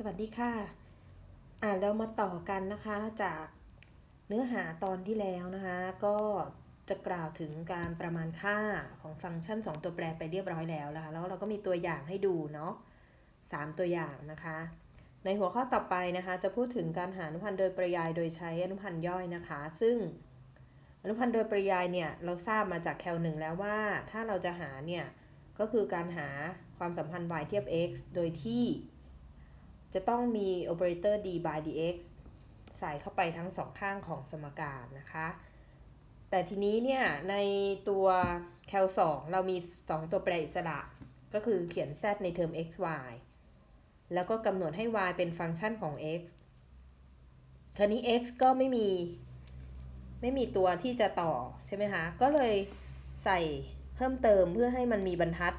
สวัสดีค่ะ อ่าเรามาต่อกันนะคะจากเนื้อหาตอนที่แล้วนะคะ ก็จะกล่าวถึงการประมาณค่าของฟังก์ชัน 2 ตัวแปรไปเรียบร้อยแล้วนะคะแล้วเราก็มีตัวอย่างให้ดูเนาะสามตัวอย่างนะคะ ในหัวข้อต่อไปนะคะ จะพูดถึงการหาอนุพันธ์โดยปริยายโดยใช้อนุพันธ์ย่อยนะคะ ซึ่งอนุพันธ์โดยปริยายเนี่ยเราทราบมาจากแคลหนึ่งแล้วว่าถ้าเราจะหาเนี่ยก็คือการหาความสัมพันธ์ y เทียบ x โดยที่ จะต้องมี operator d by dx ใส่เข้าไปทั้งสองข้างของสมการนะคะ แต่ทีนี้เนี่ย ในตัว cal 2เรามี 2 ตัวแปรอิสระ ก็คือเขียน z ในเทอม x y แล้วก็กำหนดให้ y เป็นฟังก์ชันของ x คราวนี้ x ก็ไม่มี ไม่มีตัวที่จะต่อใช่ไหมคะ ก็เลยใส่เพิ่มเติมเพื่อให้มันมีบรรทัด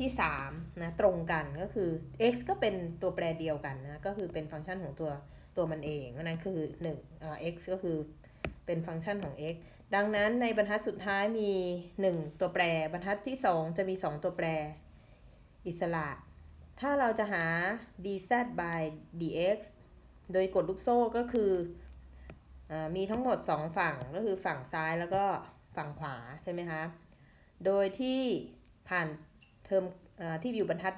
ที่3นะตรงกันก็คือ x ก็เป็นตัวแปรเดียวกันนะก็คือเป็นฟังก์ชันของตัวตัวมันเองนั้นคือ1อ่า x ก็คือเป็นฟังก์ชันของ x ดังนั้นในบรรทัดสุดท้ายมี 1 ตัวแปร บรรทัดที่ 2 จะมี 2 ตัวแปรอิสระ ถ้าเราจะหา dz by dx โดยกฎลูกโซ่ก็คืออมีทั้งหมด 2 ฝั่งก็คือฝั่งซ้ายแล้วก็ฝั่งขวาใช่ไหมคะ โดยที่ผ่าน เทอมอที่อยู่บรรทัด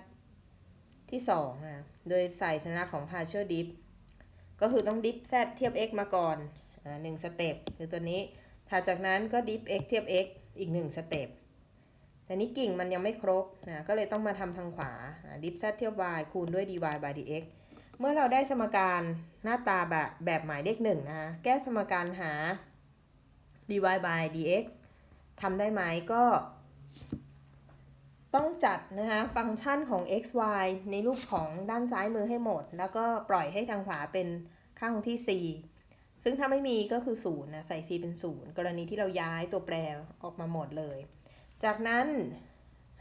ที่2นะโดยใส่สัญลักษณ์ของ partial dip ก็คือต้อง dip z เทียบ x มาก่อนหนึ่งสเต็ปคือตัวนี้ถัดจากนั้นก็ dip x เทียบ x อีก 1 สเต็ปแต่นี้กิ่งมันยังไม่ครบนะก็เลยต้องมาทำทางขวาอ่า dip z เทียบ y คูณด้วย dy by dx เมื่อเราได้สมการหน้าตาแบบแบบหมายเลขหนึ่งนะคะแก้สมการหา dy by dx ทำได้ไหมก็ ต้องจัดนะคะฟังก์ชันของ x y ในรูปของด้านซ้ายมือให้หมด แล้วก็ปล่อยให้ทางขวาเป็นข้างที่ c ซึ่งถ้าไม่มีก็คือ0นะใส่ c เป็น 0 กรณีที่เราย้ายตัวแปรออกมาหมดเลย จากนั้น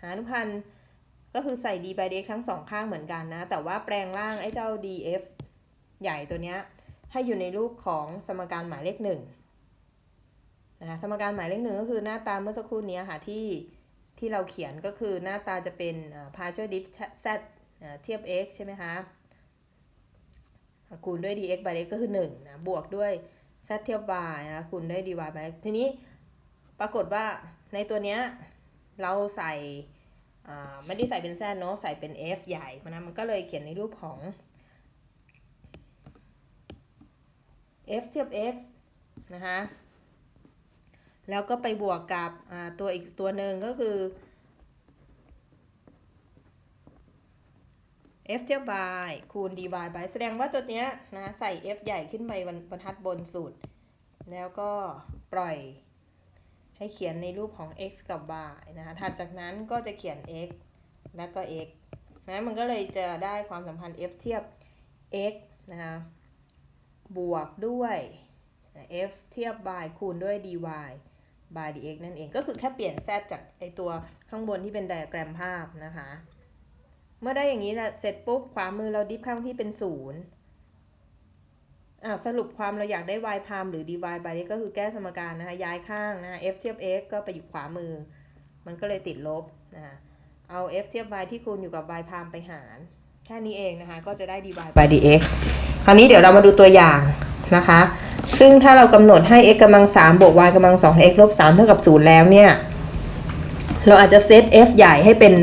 หาอนุพันธ์ก็คือใส่ d by dx ทั้งสองข้างเหมือนกันนะ แต่ว่าแปลงร่างไอ้เจ้า df ใหญ่ตัวเนี้ยให้อยู่ในรูปของสมการหมายเลขหนึ่งนะคะสมการหมายเลขหนึ่งก็คือหน้าตาเมื่อสักครู่นี้ค่ะที่ ที่เราเขียนก็คือหน้าตาจะเป็นอ่า partial dip z เทียบ x ใช่ไหมคะคูณด้วย dx by dx ก็คือ 1 นะ บวกด้วย z เทียบ y นะคูณด้วย dy by x ทีนี้ปรากฏว่าในตัวเนี้ยเราใส่ไม่ได้ใส่เป็น z เนาะใส่เป็น f ใหญ่เพราะมันก็เลยเขียนในรูปของ f เทียบ x นะคะ แล้วก็ไปบวกกับตัวอีกตัวหนึ่งก็คือ f เทียบ y คูณ dy by แสดงว่าตัวเนี้ยนะใส่ f ใหญ่ขึ้นไปบนบรรทัดบนสุด แล้วก็ปล่อยให้เขียนในรูปของ x กับ y นะคะถัดจากนั้นก็จะเขียน x แล้วก็ x นะมันก็เลยจะได้ความสัมพันธ์ f เทียบ x นะคะบวกด้วย f เทียบ y คูณด้วย dy by dx นั่นเอง ก็คือแค่เปลี่ยน z จากไอตัวข้างบนที่เป็นไดอะแกรมภาพนะคะ เมื่อได้อย่างนี้นะเสร็จปุ๊บ ขวามือเราดิฟข้างที่เป็นศูนย์อ่าสรุปความเราอยากได้ y พามหรือ dy by dx ก็คือแก้สมการนะคะ ย้ายข้างนะ f เทียบ x ก็ไปอยู่ขวามือ มันก็เลยติดลบนะคะเอา f เทียบ y ที่คูณอยู่กับ y พามไปหาร แค่นี้เองนะคะ ก็จะได้ dy by dx คราวนี้เดี๋ยวเรามาดูตัวอย่างนะคะ ซึ่งถ้าเรากำหนดให้ x กำลัง3บวก y กำลัง2 x ลบ3เท่ากับ 0 แล้วเนี่ย เราอาจจะเซต f ใหญ่ให้เป็น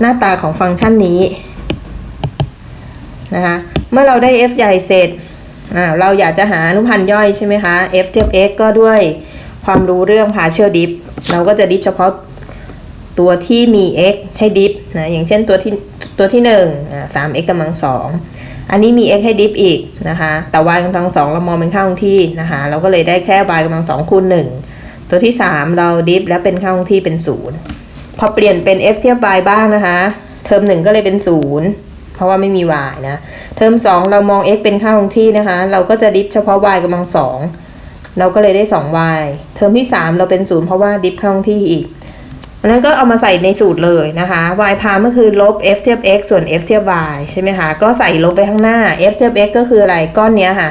หน้าตาของฟังก์ชันนี้นะคะเมื่อเราได้ f ใหญ่เสร็จเราอยากจะหาอนุพันธ์ย่อยใช่ไหมคะ f เทียบ x ก็ด้วยความรู้เรื่อง partial dip เราก็จะดิฟเฉพาะตัวที่มี x ให้ดิฟนะอย่างเช่นตัวที่ตัวที่1อ่า 3x กำลัง2 อันนี้มี x ให้ดิฟอีกนะคะ แต่ y กำลัง2เรามองเป็นค่าคงที่นะคะ เราก็เลยได้แค่ y กำลัง2คูณ1ตัวที่ 3 เราดิฟแล้วเป็นค่าคงที่เป็น 0 พอเปลี่ยนเป็น f เทียบ y บ้างนะคะ เทอม1ก็เลยเป็น 0 เพราะว่าไม่มี y นะ เทอม 2 เรามอง x เป็นค่าคงที่นะคะ เราก็จะดิฟเฉพาะ y กำลัง2เราก็เลยได้ 2y เทอมที่ 3 เราเป็น 0 เพราะว่าดิฟค่าคงที่อีก อันนั้นก็เอามาใส่ในสูตรเลยนะคะ y พามก็คือลบ f เทียบ x ส่วน f เทียบ y ใช่ไหมคะ ก็ใส่ลบไปข้างหน้า f เทียบ x ก็คืออะไรก้อนเนี้ยค่ะ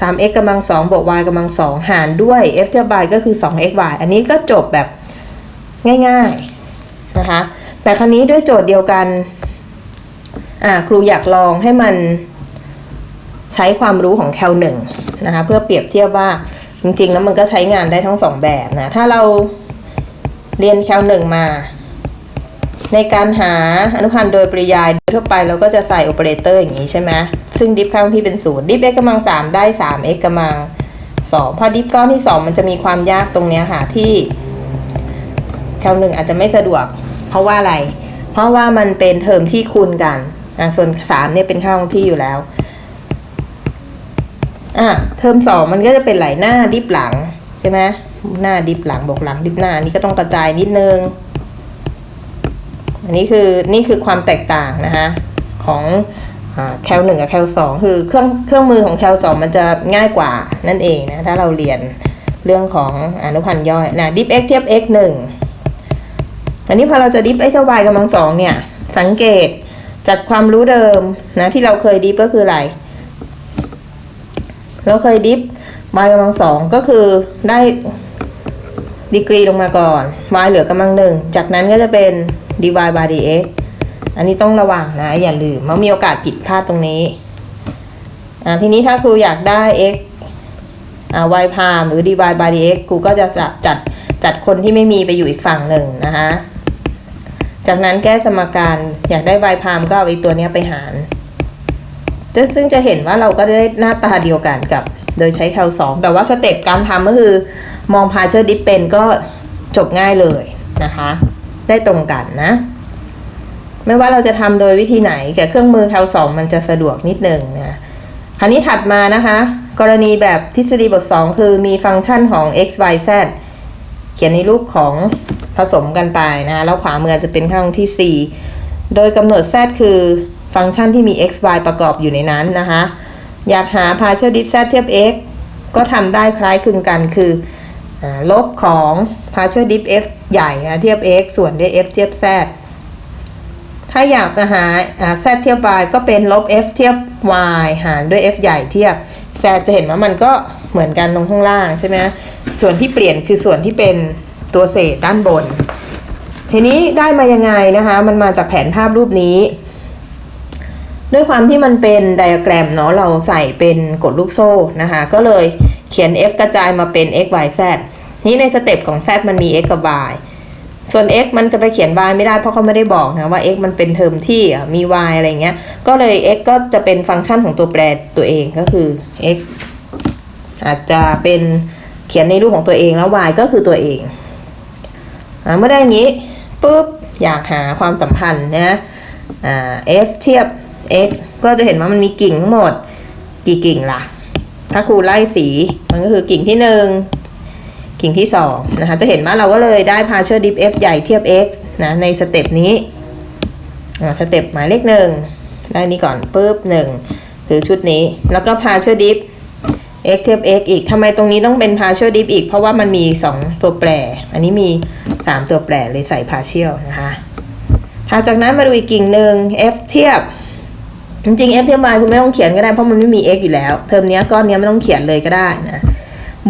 3x กำลัง2บวก y กำลัง2หารด้วย f เทียบ y ก็คือ 2xy อันนี้ก็จบแบบง่ายๆนะคะ แต่ครั้นี้ด้วยโจทย์เดียวกัน อ่าครูอยากลองให้มันใช้ความรู้ของแคลหนึ่งนะคะ เพื่อเปรียบเทียบว่าจริงๆ แล้วมันก็ใช้งานได้ทั้งสองแบบนะ ถ้าเรา เรียนแคลหนึ่งมา ในการหาอนุพันธ์โดยปริยายโดยทั่วไปเราก็จะใส่โอเปอเรเตอร์อย่างนี้ใช่ไหมซึ่งดิฟข้างที่เป็นศูนย์ดิฟ x กำลังสามได้สาม x กำลังสองพอดิฟก้อนที่สองมันจะมีความยากตรงเนี้ยค่ะที่แคลหนึ่งอาจจะไม่สะดวก เพราะว่าอะไร เพราะว่ามันเป็นเทอมที่คูณกันอะส่วนสามเนี่ยเป็นค่าคงที่อยู่แล้วอะเทอมสองมันก็จะเป็นไหลหน้าดิฟหลังใช่ไหม หน้าดิฟหลังบวกหลังดิฟหน้านี่ก็ต้องกระจายนิดนึง อันนี้คือนี่คือความแตกต่างนะคะของแคลหนึ่งกับแคลสองคือเครื่องเครื่องมือของแคลสองมันจะง่ายกว่านั่นเองนะถ้าเราเรียนเรื่องของอนุพันธ์ย่อยนะดิฟ x เทียบ x หนึ่งอันนี้พอเราจะดิฟ x เท่า y กำลังสองเนี่ย สังเกตจากความรู้เดิมนะที่เราเคยดิฟก็คืออะไร เราเคยดิฟ y กำลังสองก็คือได้ ดีกรีลงมาก่อน y เหลือกำลังหนึ่ง จากนั้นก็จะเป็น dy by dx อันนี้ต้องระวังนะ อย่าลืมมันมีโอกาสผิดพลาดตรงนี้ ทีนี้ถ้าครูอยากได้ x y พามหรือ dy by dx ครูก็จะจัดจัดคนที่ไม่มีไปอยู่อีกฝั่งหนึ่งนะคะจากนั้นแก้สมการอยากได้ y พามก็เอาไอ้ตัวนี้ไปหาร ซึ่งจะเห็นว่าเราก็ได้หน้าตาเดียวกันกับ โดยใช้แคลสองแต่ว่าสเต็ปการทำก็คือ มองพาเชอร์ดิฟเป็นก็จบง่ายเลยนะคะ ได้ตรงกันนะ ไม่ว่าเราจะทำโดยวิธีไหนแต่เครื่องมือแคลสองมันจะสะดวกนิดหนึ่งนะคราวนี้ถัดมานะคะ กรณีแบบทฤษฎีบท 2 คือมีฟังก์ชันของ x y z เขียนในรูปของผสมกันไปนะแล้วขวามือจะเป็นข้างที่ 4 โดยกำหนด z คือฟังก์ชันที่มี x y ประกอบอยู่ในนั้นนะคะ อยากหา partial diff z เทียบ x ก็ทำได้คล้ายคลึงกันคือ ลบของ partial diff f ใหญ่นะเทียบ x ส่วนด้วย f เทียบ z ถ้าอยากจะหา z เทียบ y ก็เป็นลบ f เทียบ y หารด้วย f ใหญ่เทียบ z จะเห็นว่ามันก็เหมือนกันตรงข้างล่างใช่ไหมส่วนที่เปลี่ยนคือส่วนที่เป็นตัวเศษด้านบน ทีนี้ได้มายังไงนะคะ มันมาจากแผนภาพรูปนี้ ด้วยความที่มันเป็นไดอะแกรมเนาะเราใส่เป็นกดลูกโซ่นะคะ ก็เลย เขียน f กระจายมาเป็น x y z นี้ในสเต็ปของ z มันมี x กับ y ส่วน x มันจะไปเขียน y ไม่ได้เพราะเขาไม่ได้บอกนะว่า x มันเป็นเทอมที่มี y อะไรเงี้ย ก็เลย x ก็จะเป็นฟังก์ชันของตัวแปรตัวเองก็คือ x อาจจะเป็นเขียนในรูปของตัวเองแล้ว y ก็คือตัวเองอเมื่อได้อย่างนี้ปุ๊บอยากหาความสัมพันธ์นะ f เทียบ x ก็จะเห็นว่ามันมีกิ่งทั้งหมดกี่กิ่งล่ะ ถ้าครูไล่สี มันก็คือกิ่งที่หนึ่งกิ่งที่สองนะคะจะเห็นว่าเราก็เลยได้ partial diff ใหญ่เทียบ x นะในสเต็ปนี้สเต็ปหมายเลขหนึ่งได้นี้ก่อนปุ๊บหนึ่งคือชุดนี้แล้วก็ partial diff x เทียบ x อีกทำไมตรงนี้ต้องเป็น partial diff อีก เพราะว่ามันมี 2 ตัวแปร อันนี้มี 3 ตัวแปรเลยใส่ partial นะคะถัดจากนั้นมาดูอีกกิ่งหนึ่ง f เทียบ จริงๆ f เทียบ y คุณไม่ต้องเขียนก็ได้เพราะมันไม่มี x อยู่แล้ว เทอมนี้ก้อนนี้ไม่ต้องเขียนเลยก็ได้นะ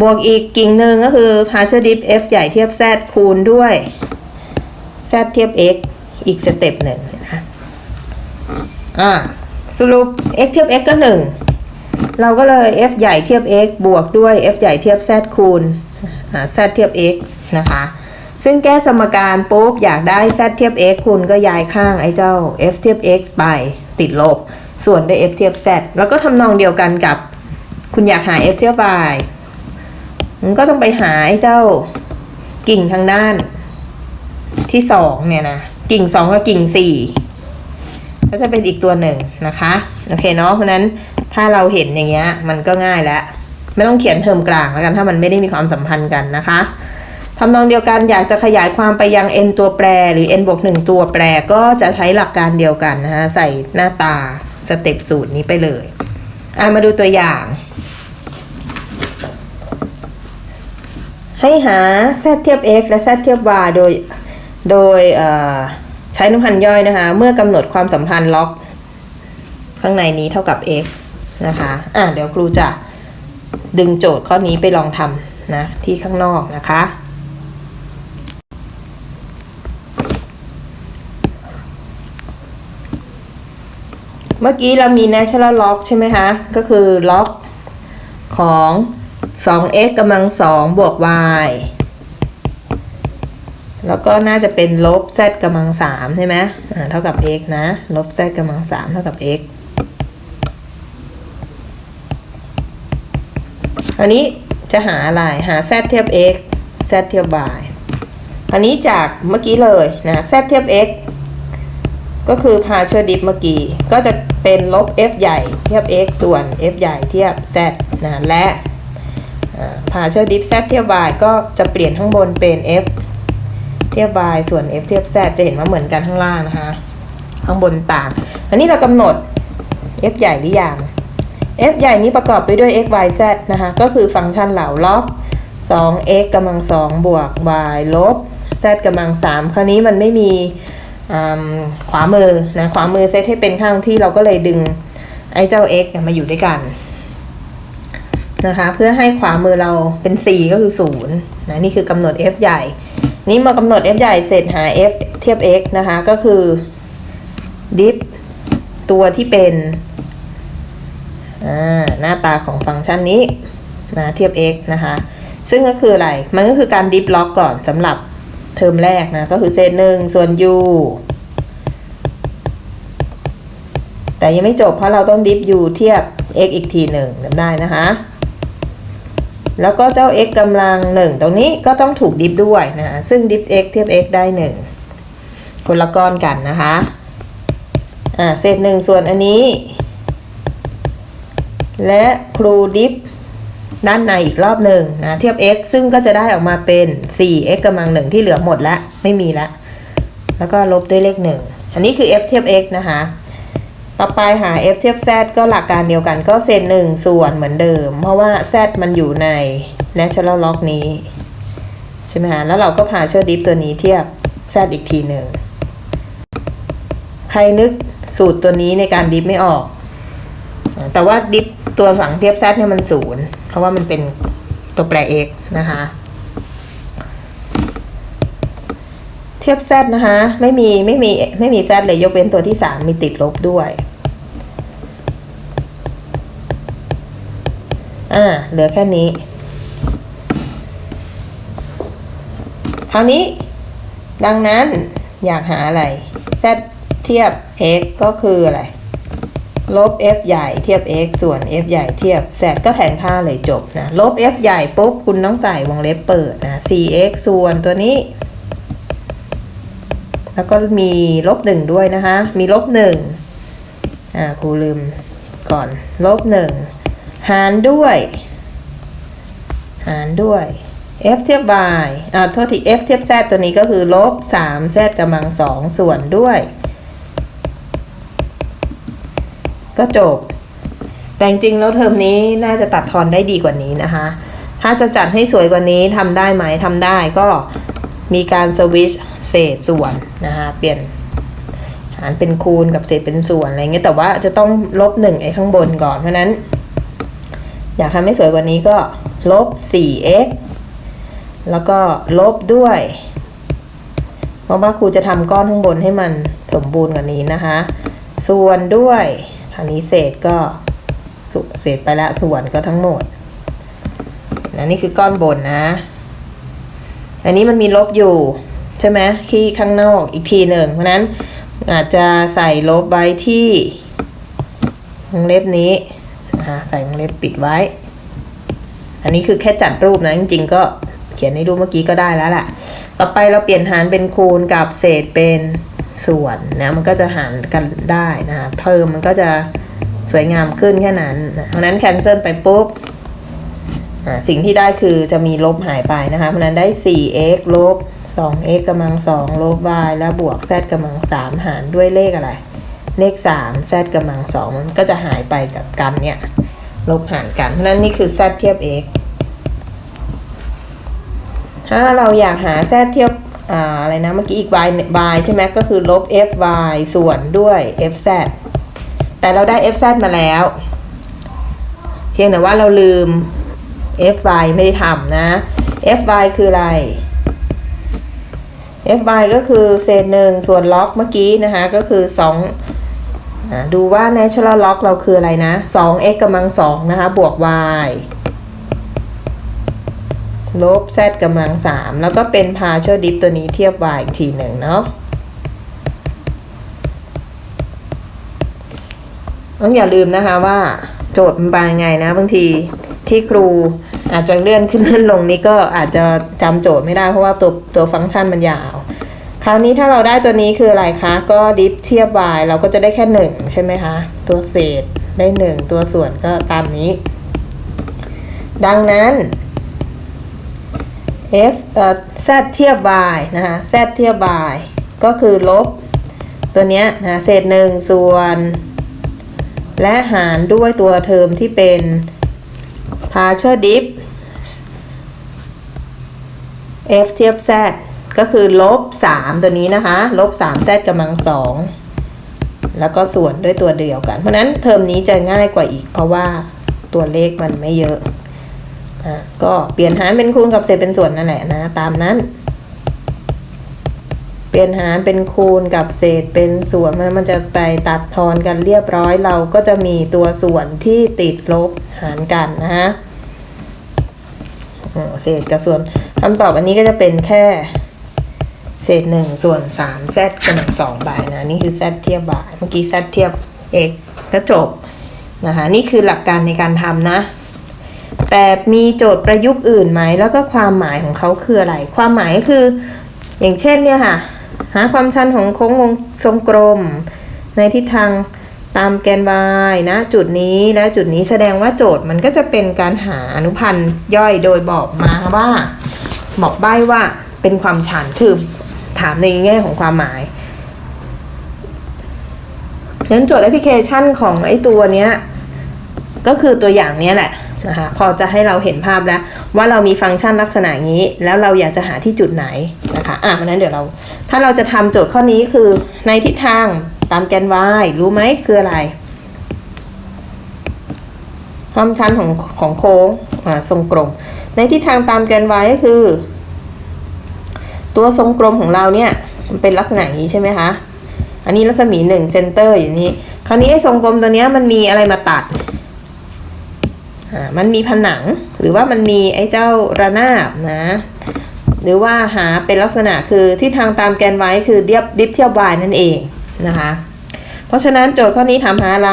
บวกอีกกิ่งหนึ่งก็คือ partial diff f ใหญ่เทียบ z คูณด้วย z เทียบ x อีกสเต็ปหนึ่งนะอ่าสรุป x เทียบ x ก็หนึ่งเราก็เลย f ใหญ่เทียบ x บวกด้วย f ใหญ่เทียบ z คูณ z เทียบ x นะคะ ซึ่งแก้สมการปุ๊บอยากได้ z เทียบ x คุณก็ย้ายข้างไอ้เจ้า f เทียบ x ไปติดลบ ส่วนด้วย f เทียบ z แล้วก็ทำนองเดียวกันกับคุณอยากหา f เทียบ y มันก็ต้องไปหาไอ้เจ้ากิ่งทางด้านที่สองเนี่ยนะ กิ่งสองกับกิ่งสี่ก็จะเป็นอีกตัวหนึ่งนะคะ โอเคเนาะเพราะนั้นถ้าเราเห็นอย่างเงี้ยมันก็ง่ายแล้ว ไม่ต้องเขียนเทอมกลางแล้วกันถ้ามันไม่ได้มีความสัมพันธ์กันนะคะทำนองเดียวกันอยากจะขยายความไปยัง n ตัวแปรหรือ n บวกหนึ่งตัวแปรก็จะใช้หลักการเดียวกันนะคะใส่หน้าตา สเต็ปสูตรนี้ไปเลยอะมาดูตัวอย่าง ให้หา z เทียบ x และ z เทียบ y โดยโดยใช้อนุพันธ์ย่อยนะคะ เมื่อกำหนดความสัมพันธ์ล็อก ข้างในนี้เท่ากับ x นะคะอะเดี๋ยวครูจะดึงโจทย์ข้อนี้ไปลองทำนะที่ข้างนอกนะคะ เมื่อกี้เรามี natural log ใช่ไหมคะ ก็คือ log ของ 2x กำลัง 2 บวก y แล้วก็น่าจะเป็นลบ z กำลัง 3 ใช่ไหมอ่าเท่ากับ x นะ ลบ z กำลัง 3 เท่ากับ x อันนี้จะหาอะไร หา z เทียบ x z เทียบ y อันนี้จากเมื่อกี้เลยนะ z เทียบ x ก็คือ partial dip เมื่อกี้ ก็จะเป็นลบ f ใหญ่เทียบ x ส่วน f ใหญ่เทียบ z นะและ partial dip z เทียบ y ก็จะเปลี่ยนข้างบนเป็น f เทียบ y ส่วน f เทียบ z จะเห็นว่าเหมือนกันข้างล่างนะคะ ข้างบนต่าง อันนี้เรากำหนด f ใหญ่หรือยัง f ใหญ่นี้ประกอบไปด้วย x y z นะคะ ก็คือฟังก์ชันเหล่าล็อก 2x กำลัง2บวก y ลบ z กำลัง3คราวนี้มันไม่มี ขวามือนะขวามือเซตให้เป็นข้างที่เราก็เลยดึงไอ้เจ้า x เนี่ยมาอยู่ด้วยกันนะคะเพื่อให้ขวามือเราเป็น 4 ก็คือ0นะนี่คือกำหนด f ใหญ่ นี่มากำหนด f ใหญ่เสร็จหา f เทียบ x นะคะก็คือดิฟตัวที่เป็นหน้าตาของฟังก์ชันนี้นะเทียบ x นะคะซึ่งก็คืออะไร มันก็คือการดิฟล็อกก่อนสำหรับ เทอมแรกนะ ก็คือเศษหนึ่งส่วน u แต่ยังไม่จบเพราะเราต้องดิฟ u เทียบ x อีกทีหนึ่งจำได้นะคะ แล้วก็เจ้า x กำลังหนึ่งตรงนี้ก็ต้องถูกดิฟด้วยนะ ซึ่งดิฟ x เทียบ x ได้หนึ่งคนละก้อนกันนะคะ อ่าเศษหนึ่งส่วนอันนี้ และครูดิฟ ด้านในอีกรอบหนึ่งนะเทียบ x ซึ่งก็จะได้ออกมาเป็น 4x กำลังหนึ่งที่เหลือหมดแล้วไม่มีแล้วแล้วก็ลบด้วยเลขหนึ่งอันนี้คือ f เทียบ x นะคะ ต่อไปหา f เทียบ z ก็หลักการเดียวกันก็เศษหนึ่งส่วนเหมือนเดิม เพราะว่า z มันอยู่ใน natural log นี้ ใช่ไหมคะแล้วเราก็พาเชื่อดิฟตัวนี้เทียบ z อีกทีหนึ่งใครนึกสูตรตัวนี้ในการดิฟไม่ออก แต่ว่าดิฟตัวหลังเทียบ z เนี่ยมันศูนย์ เพราะว่ามันเป็นตัวแปร x นะคะ เทียบ z นะคะ ไม่มีไม่มีไม่มี z เลยยกเว้นตัวที่ 3 มีติดลบด้วยอ่าเหลือแค่นี้คราวนี้ดังนั้นอยากหาอะไร z เทียบ x ก็คืออะไร ลบ f ใหญ่เทียบ x ส่วน f ใหญ่เทียบ z ก็แทนค่าเลยจบนะลบ f ใหญ่ปุ๊บคุณต้องใส่วงเล็บเปิดนะ 4x ส่วนตัวนี้ แล้วก็มีลบหนึ่งด้วยนะคะ มีลบหนึ่งอ่าครูลืมก่อนลบหนึ่งหารด้วย หารด้วย f เทียบ y อ่าโทษที f เทียบ z ตัวนี้ก็คือลบ 3 z กำลังสองส่วนด้วย ก็จบ แต่จริงๆแล้วเทอมนี้น่าจะตัดทอนได้ดีกว่านี้นะคะ ถ้าจะจัดให้สวยกว่านี้ทำได้ไหมทำได้ก็มีการสวิชเศษส่วนนะคะเปลี่ยนหารเป็นคูณกับเศษเป็นส่วนอะไรเงี้ยแต่ว่าจะต้องลบหนึ่งไอ้ข้างบนก่อนเพราะนั้น อยากทำให้สวยกว่านี้ก็ลบ 4x แล้วก็ลบด้วย เพราะว่าครูจะทำก้อนข้างบนให้มันสมบูรณ์กว่านี้นะคะ ส่วนด้วย อันนี้เศษก็เศษไปละส่วนก็ทั้งหมดนะนี่คือก้อนบนนะ อันนี้มันมีลบอยู่ ใช่ไหมที่ข้างนอกอีกทีหนึ่ง เพราะนั้นอาจจะใส่ลบไว้ที่วงเล็บนี้ใส่วงเล็บปิดไว้ อันนี้คือแค่จัดรูปนะ จริงๆ ก็เขียนให้ดูเมื่อกี้ก็ได้แล้วแหละต่อไปเราเปลี่ยนหารเป็นคูณกับเศษเป็น ส่วนนะมันก็จะหารกันได้นะคะเพิ่มมันก็จะสวยงามขึ้นแค่นั้นเพราะนั้นแคนเซิลไปปุ๊บสิ่งที่ได้คือจะมีลบหายไปนะคะเพราะนั้นได้ 4x ลบ 2x กำลัง 2 ลบ y แล้วบวก z กำลัง 3 หารด้วยเลขอะไร เลข 3 z กำลัง 2 มันก็จะหายไปกับกันเนี่ย ลบหารกัน เพราะนั้นนี่คือ z เทียบ x ถ้าเราอยากหา z เทียบ อะไรนะเมื่อกี้อีก y y ใช่ไหมก็คือลบ f y ส่วนด้วย f z แต่เราได้ f z มาแล้ว เพียงแต่ว่าเราลืม f y ไม่ได้ทำนะ f y คืออะไร f y ก็คือเศษหนึ่งส่วนล็อกเมื่อกี้นะคะก็คืออะดูว่า natural log เราคืออะไรนะ 2x กำลัง2นะคะบวก y ลบ z กำลัง3แล้วก็เป็น partial dip ตัวนี้เทียบ y อีกทีหนึ่งเนาะต้องอย่าลืมนะคะว่าโจทย์มันเป็นยังไงนะบางทีที่ครูอาจจะเลื่อนขึ้นเลื่อนลงนี้ก็อาจจะจำโจทย์ไม่ได้เพราะว่าตัวตัวฟังก์ชันมันยาว คราวนี้ถ้าเราได้ตัวนี้คืออะไรคะก็ดิฟเทียบ y เราก็จะได้แค่ 1 ใช่ไหมคะ ตัวเศษได้ 1 ตัวส่วนก็ตามนี้ ดังนั้น f เอ่อ z เทียบ y นะคะ z เทียบ y ก็คือลบตัวเนี้ยนะเศษหนึ่งส่วน และหารด้วยตัวเทอมที่เป็น partial dip f เทียบ z ก็คือลบ 3 ตัวนี้นะคะ ลบ 3 z กำลัง2แล้วก็ส่วนด้วยตัวเดียวกัน เพราะนั้นเทอมนี้จะง่ายกว่าอีกเพราะว่าตัวเลขมันไม่เยอะ ก็เปลี่ยนหารเป็นคูณกับเศษเป็นส่วนนั่นแหละนะตามนั้น เปลี่ยนหารเป็นคูณกับเศษเป็นส่วนมันมันจะไปตัดทอนกันเรียบร้อยเราก็จะมีตัวส่วนที่ติดลบหารกันนะฮะเศษกับส่วนคำตอบอันนี้ก็จะเป็นแค่เศษหนึ่งส่วนสามแซดกำลังสองบายนะนี่คือแซดเทียบบายเมื่อกี้แซดเทียบ x ก็จบนะคะนี่คือหลักการในการทำนะ แต่มีโจทย์ประยุกต์อื่นไหมแล้วก็ความหมายของเขาคืออะไร ความหมายก็คือ อย่างเช่นเนี่ยค่ะหาความชันของโค้งวงทรงกลม ในทิศทางตามแกน y นะจุดนี้และจุดนี้แสดงว่าโจทย์มันก็จะเป็นการหาอนุพันธ์ย่อยโดยบอกมาว่าบอกใบ้ว่าเป็นความชันคือถามในแง่ของความหมายงั้นโจทย์แอปพลิเคชันของไอ้ตัวเนี้ยก็คือตัวอย่างเนี้ยแหละ นะคะพอจะให้เราเห็นภาพแล้ว ว่าเรามีฟังก์ชันลักษณะนี้ แล้วเราอยากจะหาที่จุดไหนนะคะอะเพราะนั้นเดี๋ยวเรา ถ้าเราจะทำโจทย์ข้อนี้คือในทิศทางตามแกน y รู้ไหมคืออะไรความชันของของโค้งทรงกลม ในทิศทางตามแกน y ก็คือ ตัวทรงกลมของเราเนี่ยมันเป็นลักษณะนี้ใช่ไหมคะอันนี้รัศมีหนึ่งเซนเตอร์อยู่นี้คราวนี้ไอ้ทรงกลมตัวเนี้ยมันมีอะไรมาตัด มันมีผนังหรือว่ามันมีไอ้เจ้าระนาบนะ หรือว่าหาเป็นลักษณะคือที่ทางตามแกนไว้คือเดียบดิฟเทียบ y นั่นเองนะคะ เพราะฉะนั้นโจทย์ข้อนี้ถามหาอะไร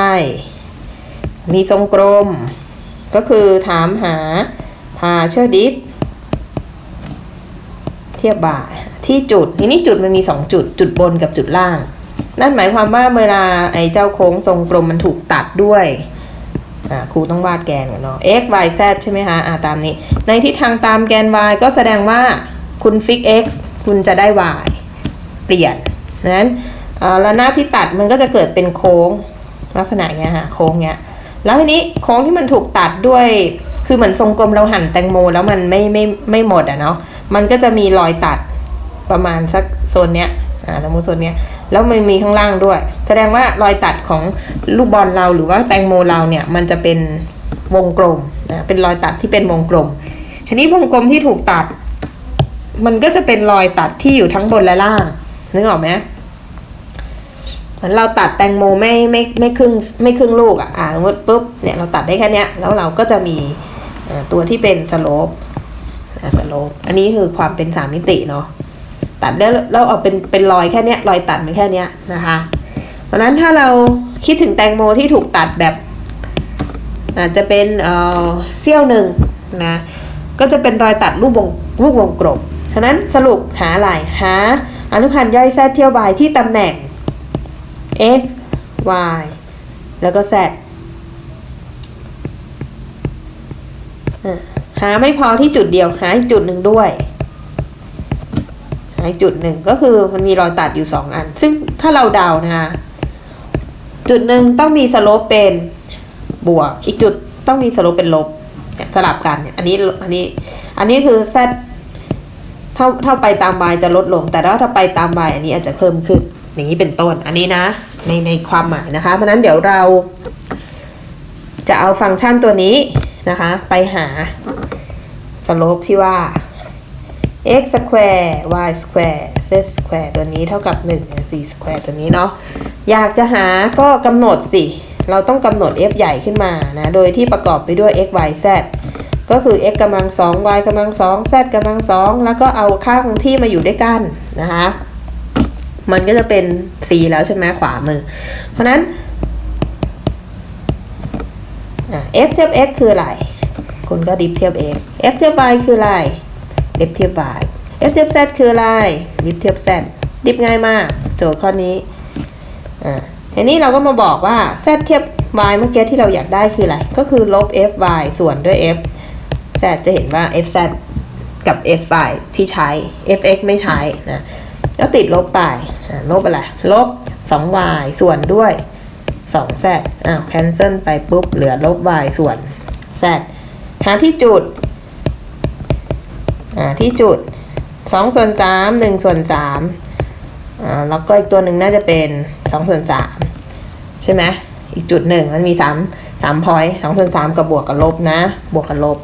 มีทรงกลม ก็คือถามหาพาเชอร์ดิฟเทียบ y ที่จุดทีนี้จุดมันมี 2 จุด จุดบนกับจุดล่าง นั่นหมายความว่าเวลาไอ้เจ้าโค้งทรงกลมมันถูกตัดด้วย ครูต้องวาดแกนก่อนเนาะ x y z ใช่ไหมคะอ่าตามนี้ ในทิศทางตามแกน y ก็แสดงว่าคุณฟิก x คุณจะได้ y เปลี่ยนนั้นเอ่อระนาบที่ตัดมันก็จะเกิดเป็นโค้งลักษณะเงี้ยฮะโค้งเงี้ยแล้วทีนี้โค้งที่มันถูกตัดด้วยคือเหมือนทรงกลมเราหั่นแตงโม แล้วมันไม่ไม่ไม่หมดอะเนาะมันก็จะมีรอยตัดประมาณสักโซนเนี้ยอ่าสมมติโซนเนี้ย แล้วมันมีข้างล่างด้วย แสดงว่ารอยตัดของลูกบอลเราหรือว่าแตงโมเราเนี่ยมันจะเป็นวงกลมนะเป็นรอยตัดที่เป็นวงกลม ทีนี้วงกลมที่ถูกตัด มันก็จะเป็นรอยตัดที่อยู่ทั้งบนและล่างนึกออกไหมเหมือนเราตัดแตงโมไม่ไม่ไม่ครึ่งไม่ครึ่งลูกอะอ่าสมมติปุ๊บเนี่ยเราตัดได้แค่เนี้ยแล้วเราก็จะมีตัวที่เป็นสโลปสโลปอันนี้คือความเป็นสามมิติเนาะ ตัดแล้วเราเอาเป็นเป็นรอยแค่เนี้ยรอยตัดมันแค่เนี้ยนะคะ เพราะนั้นถ้าเราคิดถึงแตงโมที่ถูกตัดแบบอาจจะเป็นเอ่อเสี้ยวหนึ่งนะก็จะเป็นรอยตัดรูปวงรูปวงกลมฉะนั้นสรุปหาอะไรหาอนุพันธ์ย่อย z เที่ยว y ที่ตำแหน่ง x y แล้วก็ z อะหาไม่พอที่จุดเดียว หาอีกจุดหนึ่งด้วย หาอีกจุดหนึ่งก็คือมันมีรอยตัดอยู่สองอัน ซึ่งถ้าเราเดานะคะจุดหนึ่งต้องมีสโลปเป็นบวก อีกจุดต้องมีสโลปเป็นลบสลับกันอันนี้อันนี้อันนี้คือ z ถ้าถ้าไปตาม y จะลดลง แต่ว่าถ้าไปตาม y อันนี้อาจจะเพิ่มขึ้นอย่างนี้เป็นต้นอันนี้นะในในความหมายนะคะ เพราะฉะนั้นเดี๋ยวเรา จะเอาฟังก์ชันตัวนี้นะคะ ไปหาสโลปที่ว่า x square y square z square ตัวนี้เท่ากับ1 c square ตัวนี้เนาะ อยากจะหาก็กำหนดสิ เราต้องกำหนด f ใหญ่ขึ้นมานะ โดยที่ประกอบไปด้วย x y z ก็คือ x กำลัง 2 y กำลัง 2 z กำลัง 2 แล้วก็เอาค่าคงที่มาอยู่ด้วยกันนะคะ มันก็จะเป็น c แล้วใช่ไหมขวามือ เพราะนั้นอะ f เทียบ x คืออะไร คุณก็ดิฟเทียบ x f เทียบ y คืออะไร ดิฟเทียบ y f เทียบ z คืออะไร ดิฟเทียบ z ดิฟง่ายมาก โจทย์ข้อนี้อ่าทีนี้เราก็มาบอกว่า z เทียบ y เมื่อกี้ที่เราอยากได้คืออะไร ก็คือลบ f y ส่วนด้วย f z จะเห็นว่า f z กับ f y ที่ใช้ f x ไม่ใช้นะก็ติดลบไปลบอะไร ลบ 2y ส่วนด้วย 2z อ้าว cancel ไปปุ๊บ เหลือลบ y ส่วน z หาที่จุด ที่จุด2ส่วน3 1ส่วน3แล้วก็อีกตัวหนึ่งน่าจะเป็นสองส่วนสามใช่ไหมอีกจุดหนึ่งมันมีสามสามพอยสองส่วนสามกับบวกกับลบนะ บวกกับลบ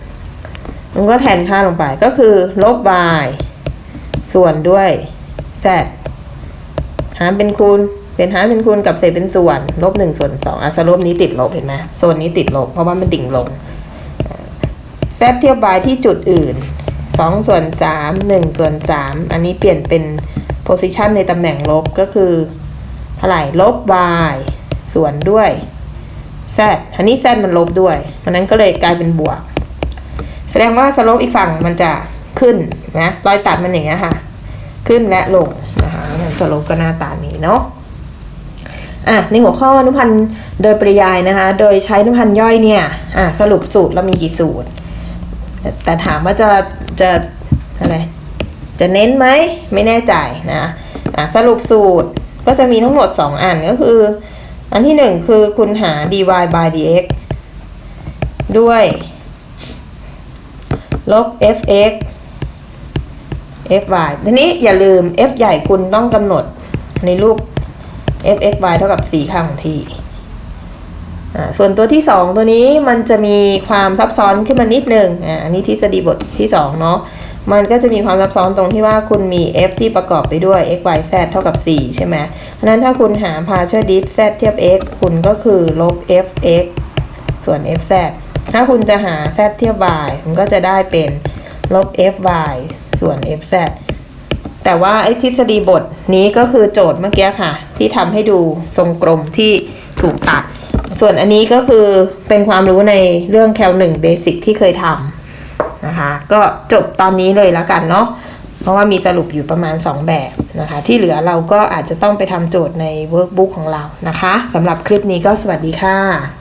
มันก็แทนค่าลงไปก็คือลบ y ส่วนด้วย z หารเป็นคูณเป็นหารเป็นคูณกับเศษเป็นส่วน ลบหนึ่งส่วนสองอะสรุปนี้ติดลบเห็นไหมโซนนี้ติดลบเพราะว่ามันดิ่งลง z เทียบ y ที่จุดอื่น สองส่วนสามหนึ่งส่วนสามอันนี้เปลี่ยนเป็น position ในตำแหน่งลบก็คือเท่าไหร่ลบ y ส่วนด้วย z อันนี้ z มันลบด้วยเพราะนั้นก็เลยกลายเป็นบวก แสดงว่าสโลปอีกฝั่งมันจะขึ้นนะรอยตัดมันอย่างเงี้ยค่ะ ขึ้นและลงนะคะสโลปก็หน้าตานี้เนาะอะในหัวข้ออนุพันธ์โดยปริยายนะคะ โดยใช้อนุพันธ์ย่อยเนี่ยอะสรุปสูตรเรามีกี่สูตร แต่ถามว่าจะจะอะไรจะเน้นไหมไม่แน่ใจนะะสรุปสูตรก็จะมีทั้งหมด 2 อันก็คือ อันที่ 1 คือคุณหา dy by dx ด้วยลบ fx fy ทีนี้อย่าลืม f ใหญ่คุณต้องกำหนดในรูป fxy เท่ากับ4ข้างของที ส่วนตัวที่ 2 ตัวนี้มันจะมีความซับซ้อนขึ้นมานิดนึงอ่าอันนี้ทฤษฎีบทที่2เนาะมันก็จะมีความซับซ้อนตรงที่ว่าคุณมี f ที่ประกอบไปด้วย x y z เท่ากับ 4 ใช่ไหมเพราะนั้นถ้าคุณหา partial diff z เทียบ x คุณก็คือลบ f x ส่วน f z ถ้าคุณจะหา z เทียบ y มันก็จะได้เป็นลบ f y ส่วน f z แต่ว่าไอ้ทฤษฎีบทนี้ก็คือโจทย์เมื่อกี้ค่ะ ที่ทำให้ดูทรงกลมที่ถูกตัด ส่วนอันนี้ก็คือเป็นความรู้ในเรื่องแคลหนึ่งเบสิกที่เคยทำนะคะ ก็จบตอนนี้เลยแล้วกันเนาะเพราะว่ามีสรุปอยู่ประมาณ 2 แบบนะคะ ที่เหลือเราก็อาจจะต้องไปทำโจทย์ในเวิร์กบุ๊กของเรานะคะสำหรับคลิปนี้ก็สวัสดีค่ะ